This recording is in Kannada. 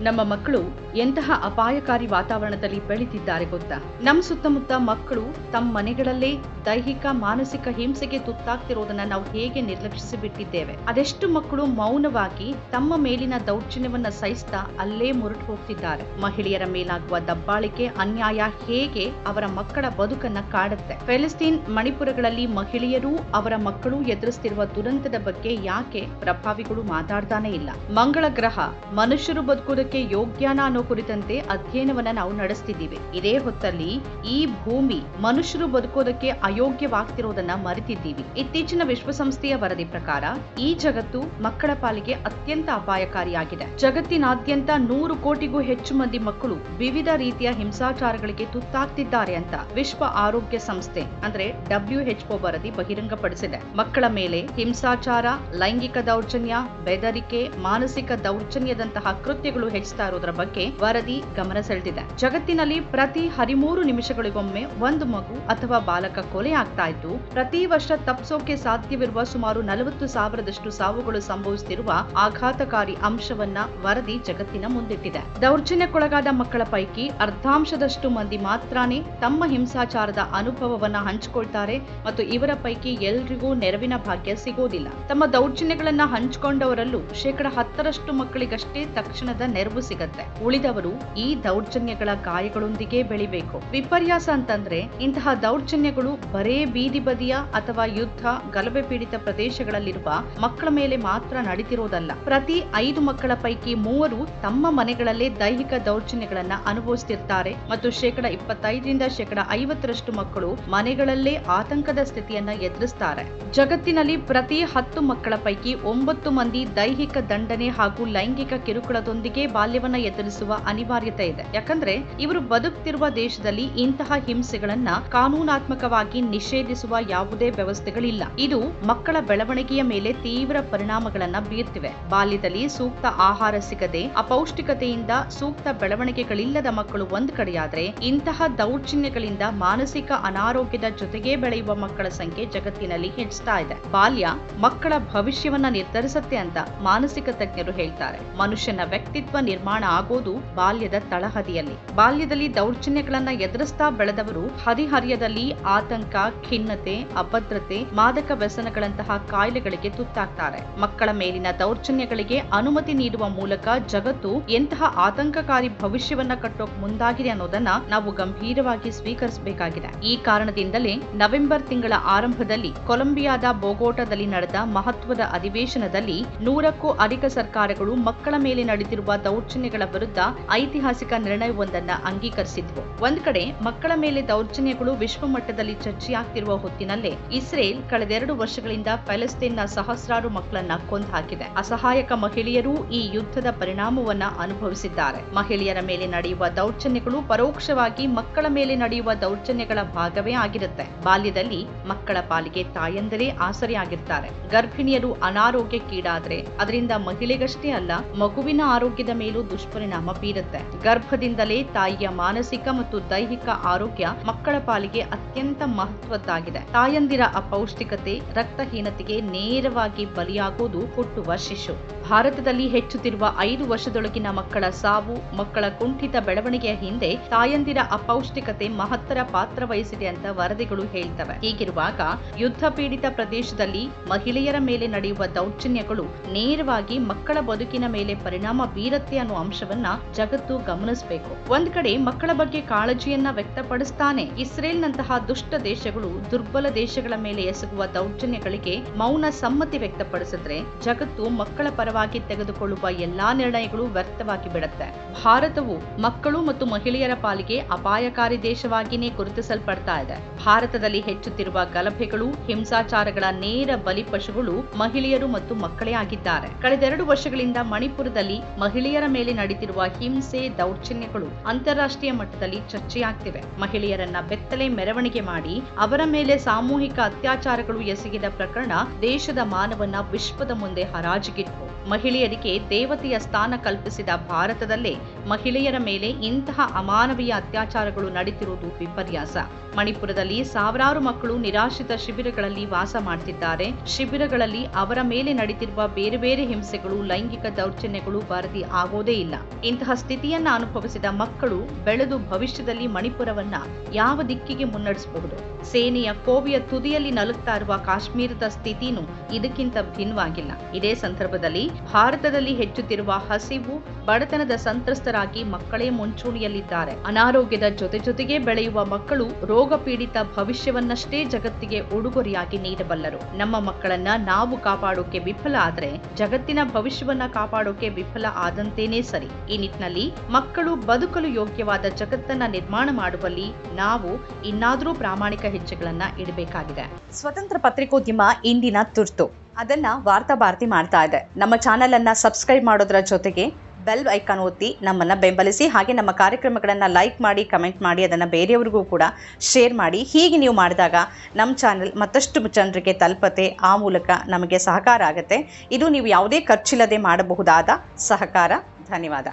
ನಮ್ಮ ಮಕ್ಕಳು ಎಂತಹ ಅಪಾಯಕಾರಿ ವಾತಾವರಣದಲ್ಲಿ ಬೆಳೀತಿದ್ದಾರೆ ಗೊತ್ತಾ? ನಮ್ಮ ಸುತ್ತಮುತ್ತ ಮಕ್ಕಳು ತಮ್ಮ ಮನೆಗಳಲ್ಲೇ ದೈಹಿಕ, ಮಾನಸಿಕ ಹಿಂಸೆಗೆ ತುತ್ತಾಗ್ತಿರೋದನ್ನ ನಾವು ಹೇಗೆ ನಿರ್ಲಕ್ಷಿಸಿ ಬಿಟ್ಟಿದ್ದೇವೆ ಅದೆಷ್ಟು ಮಕ್ಕಳು ಮೌನವಾಗಿ ತಮ್ಮ ಮೇಲಿನ ದೌರ್ಜನ್ಯವನ್ನ ಸಹಿಸ್ತಾ ಅಲ್ಲೇ ಮುರುಟು ಹೋಗ್ತಿದ್ದಾರೆ? ಮಹಿಳೆಯರ ಮೇಲಾಗುವ ದಬ್ಬಾಳಿಕೆ, ಅನ್ಯಾಯ ಹೇಗೆ ಅವರ ಮಕ್ಕಳ ಬದುಕನ್ನ ಕಾಡುತ್ತೆ? ಫೆಲಿಸ್ತೀನ್ ಮಣಿಪುರಗಳಲ್ಲಿ ಮಹಿಳೆಯರು ಅವರ ಮಕ್ಕಳು ಎದುರಿಸ್ತಿರುವ ದುರಂತದ ಬಗ್ಗೆ ಯಾಕೆ ಪ್ರಭಾವಿಗಳು ಮಾತಾಡ್ತಾನೆ ಇಲ್ಲ? ಮಂಗಳ ಗ್ರಹ ಮನುಷ್ಯರು ಬದುಕುವುದಕ್ಕೆ ಯೋಗ್ಯನಾ ಅನ್ನೋ ಕುರಿತಂತೆ ಅಧ್ಯಯನವನ್ನ ನಾವು ನಡೆಸ್ತಿದ್ದೀವಿ. ಇದೇ ಹೊತ್ತಲ್ಲಿ ಈ ಭೂಮಿ ಮನುಷ್ಯರು ಬದುಕೋದಕ್ಕೆ ಅಯೋಗ್ಯವಾಗ್ತಿರೋದನ್ನ ಮರೆತಿದ್ದೀವಿ. ಇತ್ತೀಚಿನ ವಿಶ್ವಸಂಸ್ಥೆಯ ವರದಿ ಪ್ರಕಾರ ಈ ಜಗತ್ತು ಮಕ್ಕಳ ಪಾಲಿಗೆ ಅತ್ಯಂತ ಅಪಾಯಕಾರಿಯಾಗಿದೆ. ಜಗತ್ತಿನಾದ್ಯಂತ ನೂರು ಕೋಟಿಗೂ ಹೆಚ್ಚು ಮಂದಿ ಮಕ್ಕಳು ವಿವಿಧ ರೀತಿಯ ಹಿಂಸಾಚಾರಗಳಿಗೆ ತುತ್ತಾಗ್ತಿದ್ದಾರೆ ಅಂತ ವಿಶ್ವ ಆರೋಗ್ಯ ಸಂಸ್ಥೆ, ಅಂದ್ರೆ ಡಬ್ಲ್ಯೂ ಎಚ್ಒ ವರದಿ ಬಹಿರಂಗಪಡಿಸಿದೆ. ಮಕ್ಕಳ ಮೇಲೆ ಹಿಂಸಾಚಾರ, ಲೈಂಗಿಕ ದೌರ್ಜನ್ಯ, ಬೆದರಿಕೆ, ಮಾನಸಿಕ ದೌರ್ಜನ್ಯದಂತಹ ಕೃತ್ಯಗಳು ಹೆಚ್ಚುತ್ತಾ ಇರೋದ್ರ ಬಗ್ಗೆ ವರದಿ ಗಮನ ಸೆಳೆದಿದೆ. ಜಗತ್ತಿನಲ್ಲಿ ಪ್ರತಿ ಹದಿಮೂರು ನಿಮಿಷಗಳಿಗೊಮ್ಮೆ ಒಂದು ಮಗು ಅಥವಾ ಬಾಲಕ ಕೊಲೆ ಆಗ್ತಾ ಇದ್ದು, ಪ್ರತಿ ವರ್ಷ ತಪ್ಪಿಸೋಕೆ ಸಾಧ್ಯವಿರುವ ಸುಮಾರು ನಲವತ್ತು ಸಾವಿರದಷ್ಟು ಸಾವುಗಳು ಸಂಭವಿಸುತ್ತಿರುವ ಆಘಾತಕಾರಿ ಅಂಶವನ್ನ ವರದಿ ಜಗತ್ತಿನ ಮುಂದಿಟ್ಟಿದೆ. ದೌರ್ಜನ್ಯಕ್ಕೊಳಗಾದ ಮಕ್ಕಳ ಪೈಕಿ ಅರ್ಧಾಂಶದಷ್ಟು ಮಂದಿ ಮಾತ್ರನೇ ತಮ್ಮ ಹಿಂಸಾಚಾರದ ಅನುಭವವನ್ನ ಹಂಚಿಕೊಳ್ತಾರೆ ಮತ್ತು ಇವರ ಪೈಕಿ ಎಲ್ರಿಗೂ ನೆರವಿನ ಭಾಗ್ಯ ಸಿಗೋದಿಲ್ಲ. ತಮ್ಮ ದೌರ್ಜನ್ಯಗಳನ್ನ ಹಂಚಿಕೊಂಡವರಲ್ಲೂ ಶೇಕಡ ಹತ್ತರಷ್ಟು ಮಕ್ಕಳಿಗಷ್ಟೇ ತಕ್ಷಣದ ನೆರವು ಸಿಗತ್ತೆ. ಉಳಿದವರು ಈ ದೌರ್ಜನ್ಯಗಳ ಗಾಯಗಳೊಂದಿಗೆ ಬೆಳಿಬೇಕು. ವಿಪರ್ಯಾಸ ಅಂತಂದ್ರೆ ಇಂತಹ ದೌರ್ಜನ್ಯಗಳು ಬರೇ ಬೀದಿ ಬದಿಯ ಅಥವಾ ಯುದ್ಧ, ಗಲಭೆ ಪೀಡಿತ ಪ್ರದೇಶಗಳಲ್ಲಿರುವ ಮಕ್ಕಳ ಮೇಲೆ ಮಾತ್ರ ನಡೀತಿರೋದಲ್ಲ. ಪ್ರತಿ ಐದು ಮಕ್ಕಳ ಪೈಕಿ ಮೂವರು ತಮ್ಮ ಮನೆಗಳಲ್ಲೇ ದೈಹಿಕ ದೌರ್ಜನ್ಯಗಳನ್ನ ಅನುಭವಿಸುತ್ತಿರ್ತಾರೆ ಮತ್ತು ಶೇಕಡ ಇಪ್ಪತ್ತೈದರಿಂದ ಶೇಕಡ ಐವತ್ತರಷ್ಟು ಮಕ್ಕಳು ಮನೆಗಳಲ್ಲೇ ಆತಂಕದ ಸ್ಥಿತಿಯನ್ನ ಎದುರಿಸ್ತಾರೆ. ಜಗತ್ತಿನಲ್ಲಿ ಪ್ರತಿ ಹತ್ತು ಮಕ್ಕಳ ಪೈಕಿ ಒಂಬತ್ತು ಮಂದಿ ದೈಹಿಕ ದಂಡನೆ ಹಾಗೂ ಲೈಂಗಿಕ ಕಿರುಕುಳದೊಂದಿಗೆ ಬಾಲ್ಯವನ್ನ ಎದುರಿಸುವ ಅನಿವಾರ್ಯತೆ ಇದೆ. ಯಾಕಂದ್ರೆ ಇವರು ಬದುಕ್ತಿರುವ ದೇಶದಲ್ಲಿ ಇಂತಹ ಹಿಂಸೆಗಳನ್ನ ಕಾನೂನಾತ್ಮಕವಾಗಿ ನಿಷೇಧಿಸುವ ಯಾವುದೇ ವ್ಯವಸ್ಥೆಗಳಿಲ್ಲ. ಇದು ಮಕ್ಕಳ ಬೆಳವಣಿಗೆಯ ಮೇಲೆ ತೀವ್ರ ಪರಿಣಾಮಗಳನ್ನ ಬೀರ್ತಿವೆ. ಬಾಲ್ಯದಲ್ಲಿ ಸೂಕ್ತ ಆಹಾರ ಸಿಗದೆ, ಅಪೌಷ್ಟಿಕತೆಯಿಂದ ಸೂಕ್ತ ಬೆಳವಣಿಗೆಗಳಿಲ್ಲದ ಮಕ್ಕಳು ಒಂದ್ ಕಡೆಯಾದ್ರೆ ಇಂತಹ ದೌರ್ಜನ್ಯಗಳಿಂದ ಮಾನಸಿಕ ಅನಾರೋಗ್ಯದ ಜೊತೆಗೆ ಬೆಳೆಯುವ ಮಕ್ಕಳ ಸಂಖ್ಯೆ ಜಗತ್ತಿನಲ್ಲಿ ಹೆಚ್ಚುತ್ತಾ ಇದೆ. ಬಾಲ್ಯ ಮಕ್ಕಳ ಭವಿಷ್ಯವನ್ನ ನಿರ್ಧರಿಸುತ್ತೆ ಅಂತ ಮಾನಸಿಕ ತಜ್ಞರು ಹೇಳ್ತಾರೆ. ಮನುಷ್ಯನ ವ್ಯಕ್ತಿತ್ವ ನಿರ್ಮಾಣ ಆಗೋದು ಬಾಲ್ಯದ ತಳಹದಿಯಲ್ಲಿ. ಬಾಲ್ಯದಲ್ಲಿ ದೌರ್ಜನ್ಯಗಳನ್ನ ಎದುರಿಸ್ತಾ ಬೆಳೆದವರು ಹದಿಹರಿಯದಲ್ಲಿ ಆತಂಕ, ಖಿನ್ನತೆ, ಅಭದ್ರತೆ, ಮಾದಕ ವ್ಯಸನಗಳಂತಹ ಕಾಯಿಲೆಗಳಿಗೆ ತುತ್ತಾಗ್ತಾರೆ. ಮಕ್ಕಳ ಮೇಲಿನ ದೌರ್ಜನ್ಯಗಳಿಗೆ ಅನುಮತಿ ನೀಡುವ ಮೂಲಕ ಜಗತ್ತು ಎಂತಹ ಆತಂಕಕಾರಿ ಭವಿಷ್ಯವನ್ನ ಕಟ್ಟೋಕ್ ಮುಂದಾಗಿದೆ ಅನ್ನೋದನ್ನ ನಾವು ಗಂಭೀರವಾಗಿ ಸ್ವೀಕರಿಸಬೇಕಾಗಿದೆ. ಈ ಕಾರಣದಿಂದಲೇ ನವೆಂಬರ್ ತಿಂಗಳ ಆರಂಭದಲ್ಲಿ ಕೊಲಂಬಿಯಾದ ಬೋಗೋಟದಲ್ಲಿ ನಡೆದ ಮಹತ್ವದ ಅಧಿವೇಶನದಲ್ಲಿ ನೂರಕ್ಕೂ ಅಧಿಕ ಸರ್ಕಾರಗಳು ಮಕ್ಕಳ ಮೇಲೆ ನಡೆದಿರುವ ದೌರ್ಜನ್ಯಗಳ ವಿರುದ್ಧ ಐತಿಹಾಸಿಕ ನಿರ್ಣಯವೊಂದನ್ನು ಅಂಗೀಕರಿಸಿದ್ವು. ಒಂದ್ ಕಡೆ ಮಕ್ಕಳ ಮೇಲೆ ದೌರ್ಜನ್ಯಗಳು ವಿಶ್ವ ಮಟ್ಟದಲ್ಲಿ ಚರ್ಚೆಯಾಗ್ತಿರುವ ಹೊತ್ತಿನಲ್ಲೇ ಇಸ್ರೇಲ್ ಕಳೆದೆರಡು ವರ್ಷಗಳಿಂದ ಪ್ಯಾಲೆಸ್ತೇನ್ನ ಸಹಸ್ರಾರು ಮಕ್ಕಳನ್ನ ಕೊಂದು ಹಾಕಿದೆ ಅಸಹಾಯಕ ಮಹಿಳೆಯರು ಈ ಯುದ್ಧದ ಪರಿಣಾಮವನ್ನ ಅನುಭವಿಸಿದ್ದಾರೆ. ಮಹಿಳೆಯರ ಮೇಲೆ ನಡೆಯುವ ದೌರ್ಜನ್ಯಗಳು ಪರೋಕ್ಷವಾಗಿ ಮಕ್ಕಳ ಮೇಲೆ ನಡೆಯುವ ದೌರ್ಜನ್ಯಗಳ ಭಾಗವೇ ಆಗಿರುತ್ತೆ. ಬಾಲ್ಯದಲ್ಲಿ ಮಕ್ಕಳ ಪಾಲಿಗೆ ತಾಯಂದರೇ ಆಸರೆಯಾಗಿರ್ತಾರೆ. ಗರ್ಭಿಣಿಯರು ಅನಾರೋಗ್ಯಕ್ಕೀಡಾದ್ರೆ ಅದರಿಂದ ಮಹಿಳೆಗಷ್ಟೇ ಅಲ್ಲ, ಮಗುವಿನ ಆರೋಗ್ಯದ ಮೇಲೂ ದುಷ್ಪರಿಣಾಮ ಬೀರುತ್ತೆ. ಗರ್ಭದಿಂದಲೇ ತಾಯಿಯ ಮಾನಸಿಕ ಮತ್ತು ದೈಹಿಕ ಆರೋಗ್ಯ ಮಕ್ಕಳ ಪಾಲಿಗೆ ಅತ್ಯಂತ ಮಹತ್ವದ್ದಾಗಿದೆ. ತಾಯಂದಿರ ಅಪೌಷ್ಟಿಕತೆ, ರಕ್ತಹೀನತೆಗೆ ನೇರವಾಗಿ ಬಲಿಯಾಗುವುದು ಹುಟ್ಟುವ ಶಿಶು. ಭಾರತದಲ್ಲಿ ಹೆಚ್ಚುತ್ತಿರುವ ಐದು ವರ್ಷದೊಳಗಿನ ಮಕ್ಕಳ ಸಾವು, ಮಕ್ಕಳ ಕುಂಠಿತ ಬೆಳವಣಿಗೆಯ ಹಿಂದೆ ತಾಯಂದಿರ ಅಪೌಷ್ಟಿಕತೆ ಮಹತ್ತರ ಪಾತ್ರ ವಹಿಸಿದೆ ಅಂತ ವರದಿಗಳು ಹೇಳ್ತವೆ. ಹೀಗಿರುವಾಗ ಯುದ್ಧ ಪೀಡಿತ ಪ್ರದೇಶದಲ್ಲಿ ಮಹಿಳೆಯರ ಮೇಲೆ ನಡೆಯುವ ದೌರ್ಜನ್ಯಗಳು ನೇರವಾಗಿ ಮಕ್ಕಳ ಬದುಕಿನ ಮೇಲೆ ಪರಿಣಾಮ ಬೀರತ್ತೆ ಅನ್ನೋ ಅಂಶವನ್ನ ಜಗತ್ತು ಗಮನಿಸಬೇಕು. ಒಂದ್ ಕಡೆ ಮಕ್ಕಳ ಬಗ್ಗೆ ಕಾಳಜಿಯನ್ನ ವ್ಯಕ್ತಪಡಿಸ್ತಾನೆ. ಇಸ್ರೇಲ್ನಂತಹ ದುಷ್ಟ ದೇಶಗಳು ದುರ್ಬಲ ದೇಶಗಳ ಮೇಲೆ ಎಸಗುವ ದೌರ್ಜನ್ಯಗಳಿಗೆ ಮೌನ ಸಮ್ಮತಿ ವ್ಯಕ್ತಪಡಿಸಿದ್ರೆ ಜಗತ್ತು ಮಕ್ಕಳ ಪರವಾಗಿ ತೆಗೆದುಕೊಳ್ಳುವ ಎಲ್ಲಾ ನಿರ್ಣಯಗಳು ವ್ಯರ್ಥವಾಗಿ ಬಿಡುತ್ತೆ. ಭಾರತವು ಮಕ್ಕಳು ಮತ್ತು ಮಹಿಳೆಯರ ಪಾಲಿಗೆ ಅಪಾಯಕಾರಿ ದೇಶವಾಗಿನೇ ಗುರುತಿಸಲ್ಪಡ್ತಾ ಇದೆ. ಭಾರತದಲ್ಲಿ ಹೆಚ್ಚುತ್ತಿರುವ ಗಲಭೆಗಳು, ಹಿಂಸಾಚಾರಗಳ ನೇರ ಬಲಿಪಶುಗಳು ಮಹಿಳೆಯರು ಮತ್ತು ಮಕ್ಕಳೇ ಆಗಿದ್ದಾರೆ. ಕಳೆದೆರಡು ವರ್ಷಗಳಿಂದ ಮಣಿಪುರದಲ್ಲಿ ಮಹಿಳೆಯರ ಮೇಲೆ ನಡೆದಿರುವ ಹಿಂಸೆ, ದೌರ್ಜನ್ಯಗಳು ಅಂತಾರಾಷ್ಟ್ರೀಯ ಮಟ್ಟದಲ್ಲಿ ಚರ್ಚೆಯಾಗ್ತಿವೆ. ಮಹಿಳೆಯರನ್ನ ಬೆತ್ತಲೆ ಮೆರವಣಿಗೆ ಮಾಡಿ ಅವರ ಮೇಲೆ ಸಾಮೂಹಿಕ ಅತ್ಯಾಚಾರಗಳು ಎಸಗಿದ ಪ್ರಕರಣ ದೇಶದ ಮಾನವನ್ನ ವಿಶ್ವದ ಮುಂದೆ ಹರಾಜಿಗಿಟ್ವು ಮಹಿಳೆಯರಿಗೆ ದೇವತೆಯ ಸ್ಥಾನ ಕಲ್ಪಿಸಿದ ಭಾರತದಲ್ಲೇ ಮಹಿಳೆಯರ ಮೇಲೆ ಇಂತಹ ಅಮಾನವೀಯ ಅತ್ಯಾಚಾರಗಳು ನಡೀತಿರುವುದು ವಿಪರ್ಯಾಸ. ಮಣಿಪುರದಲ್ಲಿ ಸಾವಿರಾರು ಮಕ್ಕಳು ನಿರಾಶ್ರಿತ ಶಿಬಿರಗಳಲ್ಲಿ ವಾಸ ಮಾಡ್ತಿದ್ದಾರೆ. ಶಿಬಿರಗಳಲ್ಲಿ ಅವರ ಮೇಲೆ ನಡೀತಿರುವ ಬೇರೆ ಬೇರೆ ಹಿಂಸೆಗಳು, ಲೈಂಗಿಕ ದೌರ್ಜನ್ಯಗಳು ವರದಿ ಆಗೋದೇ ಇಲ್ಲ. ಇಂತಹ ಸ್ಥಿತಿಯನ್ನ ಅನುಭವಿಸಿದ ಮಕ್ಕಳು ಬೆಳೆದು ಭವಿಷ್ಯದಲ್ಲಿ ಮಣಿಪುರವನ್ನ ಯಾವ ದಿಕ್ಕಿಗೆ ಮುನ್ನಡೆಸಬಹುದು? ಸೇನೆಯ ಕೋವಿಯ ತುದಿಯಲ್ಲಿ ನಲುಗ್ತಾ ಇರುವ ಕಾಶ್ಮೀರದ ಸ್ಥಿತಿನೂ ಇದಕ್ಕಿಂತ ಭಿನ್ನವಾಗಿಲ್ಲ. ಇದೇ ಸಂದರ್ಭದಲ್ಲಿ ಭಾರತದಲ್ಲಿ ಹೆಚ್ಚುತ್ತಿರುವ ಹಸಿವು ಬಡತನದ ಸಂತ್ರಸ್ತರಾಗಿ ಮಕ್ಕಳೇ ಮುಂಚೂಣಿಯಲ್ಲಿದ್ದಾರೆ. ಅನಾರೋಗ್ಯದ ಜೊತೆ ಜೊತೆಗೆ ಬೆಳೆಯುವ ಮಕ್ಕಳು ರೋಗ ಪೀಡಿತ ಭವಿಷ್ಯವನ್ನಷ್ಟೇ ಜಗತ್ತಿಗೆ ಉಡುಗೊರೆಯಾಗಿ ನೀಡಬಲ್ಲರು. ನಮ್ಮ ಮಕ್ಕಳನ್ನ ನಾವು ಕಾಪಾಡೋಕೆ ವಿಫಲ ಆದರೆ ಜಗತ್ತಿನ ಭವಿಷ್ಯವನ್ನ ಕಾಪಾಡೋಕೆ ವಿಫಲ ಆದಂತೇನೆ ಸರಿ. ಈ ನಿಟ್ಟಿನಲ್ಲಿ ಮಕ್ಕಳು ಬದುಕಲು ಯೋಗ್ಯವಾದ ಜಗತ್ತನ್ನ ನಿರ್ಮಾಣ ಮಾಡುವಲ್ಲಿ ನಾವು ಇನ್ನಾದರೂ ಪ್ರಾಮಾಣಿಕ ಹೆಜ್ಜೆಗಳನ್ನ ಇಡಬೇಕಾಗಿದೆ. ಸ್ವತಂತ್ರ ಪತ್ರಿಕೋದ್ಯಮ ಇಂದಿನ ತುರ್ತು. ಅದನ್ನ ವಾರ್ತಾ ಭಾರತಿ ಮಾಡ್ತಾ ಇದೆ. ನಮ್ಮ ಚಾನೆಲ್ ಅನ್ನ ಸಬ್ಸ್ಕ್ರೈಬ್ ಮಾಡೋದ್ರ ಜೊತೆಗೆ ಬೆಲ್ ಐಕಾನ್ ಒತ್ತಿ ನಮ್ಮನ್ನ ಬೆಂಬಲಿಸಿ ಹಾಗೆ ನಮ್ಮ ಕಾರ್ಯಕ್ರಮಗಳನ್ನು ಲೈಕ್ ಮಾಡಿ ಕಮೆಂಟ್ ಮಾಡಿ, ಅದನ್ನು ಬೇರೆಯವ್ರಿಗೂ ಕೂಡ ಶೇರ್ ಮಾಡಿ. ಹೀಗೆ ನೀವು ಮಾಡಿದಾಗ ನಮ್ಮ ಚಾನೆಲ್ ಮತ್ತಷ್ಟು ಜನರಿಗೆ ತಲುಪತೆ ಆ ಮೂಲಕ ನಮಗೆ ಸಹಕಾರ ಆಗುತ್ತೆ. ಇದು ನೀವು ಯಾವುದೇ ಖರ್ಚಿಲ್ಲದೆ ಮಾಡಬಹುದಾದ ಸಹಕಾರ. ಧನ್ಯವಾದ.